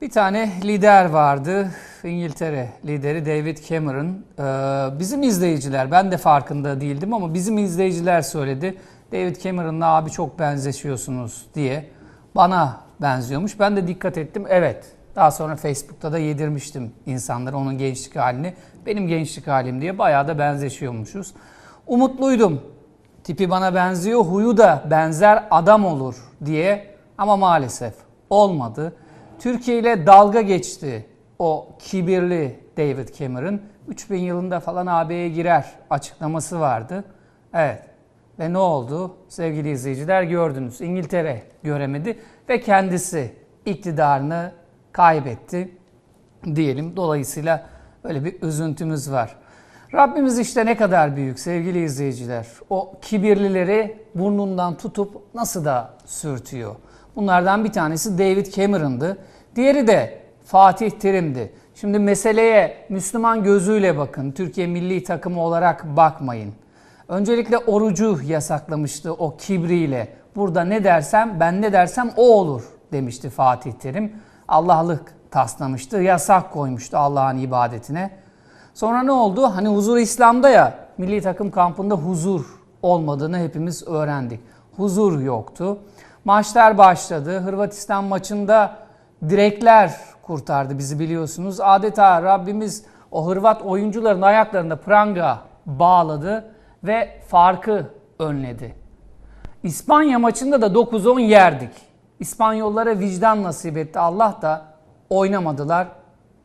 Bir tane lider vardı. İngiltere lideri David Cameron. Ee, bizim izleyiciler, ben de farkında değildim ama bizim izleyiciler söyledi. David Cameron'la abi çok benzeşiyorsunuz diye. Bana benziyormuş. Ben de dikkat ettim. Evet. Daha sonra Facebook'ta da yedirmiştim insanlara onun gençlik halini. Benim gençlik halim diye bayağı da benzeşiyormuşuz. Umutluydum. Tipi bana benziyor, huyu da benzer adam olur diye ama maalesef olmadı. Türkiye ile dalga geçti o kibirli David Cameron. 3000 yılında falan AB'ye girer açıklaması vardı. Evet. Ve ne oldu? Sevgili izleyiciler gördünüz. İngiltere göremedi ve kendisi iktidarını kaybetti diyelim. Dolayısıyla öyle bir üzüntümüz var. Rabbimiz işte ne kadar büyük sevgili izleyiciler. O kibirlileri burnundan tutup nasıl da sürtüyor. Bunlardan bir tanesi David Cameron'dı. Diğeri de Fatih Terim'di. Şimdi meseleye Müslüman gözüyle bakın. Türkiye milli takımı olarak bakmayın. Öncelikle orucu yasaklamıştı o kibriyle. Burada ne dersem ben ne dersem o olur demişti Fatih Terim. Allah'lık taslamıştı. Yasak koymuştu Allah'ın ibadetine. Sonra ne oldu? Hani huzur İslam'da ya milli takım kampında huzur olmadığını hepimiz öğrendik. Huzur yoktu. Maçlar başladı. Hırvatistan maçında direkler kurtardı bizi biliyorsunuz. Adeta Rabbimiz o Hırvat oyuncuların ayaklarında pranga bağladı ve farkı önledi. İspanya maçında da 9-10 yerdik. İspanyollara vicdan nasip etti. Allah da oynamadılar.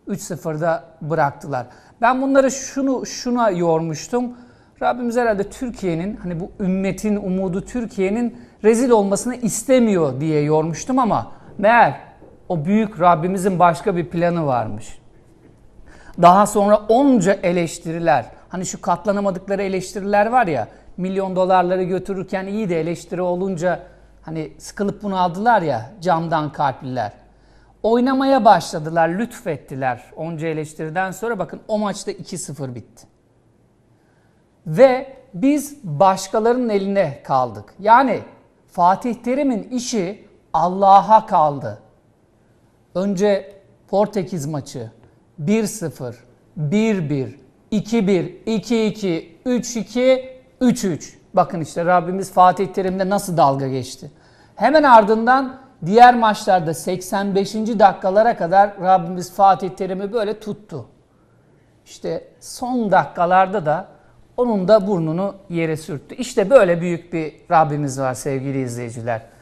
3-0'da bıraktılar. Ben bunları şunu şuna yormuştum. Rabbimiz herhalde Türkiye'nin hani bu ümmetin umudu Türkiye'nin rezil olmasını istemiyor diye yormuştum ama meğer o büyük Rabbimizin başka bir planı varmış. Daha sonra onca eleştiriler, hani şu katlanamadıkları eleştiriler var ya, milyon dolarları götürürken iyi de eleştiri olunca hani sıkılıp bunu aldılar ya camdan kalpliler. Oynamaya başladılar, lütfettiler onca eleştiriden sonra bakın o maçta 2-0 bitti. Ve biz başkalarının eline kaldık. Yani Fatih Terim'in işi Allah'a kaldı. Önce Portekiz maçı 1-0, 1-1, 2-1, 2-2, 3-2, 3-3. Bakın işte Rabbimiz Fatih Terim'le nasıl dalga geçti. Hemen ardından diğer maçlarda 85. dakikalara kadar Rabbimiz Fatih Terim'i böyle tuttu. İşte son dakikalarda da onun da burnunu yere sürttü. İşte böyle büyük bir Rabbimiz var sevgili izleyiciler.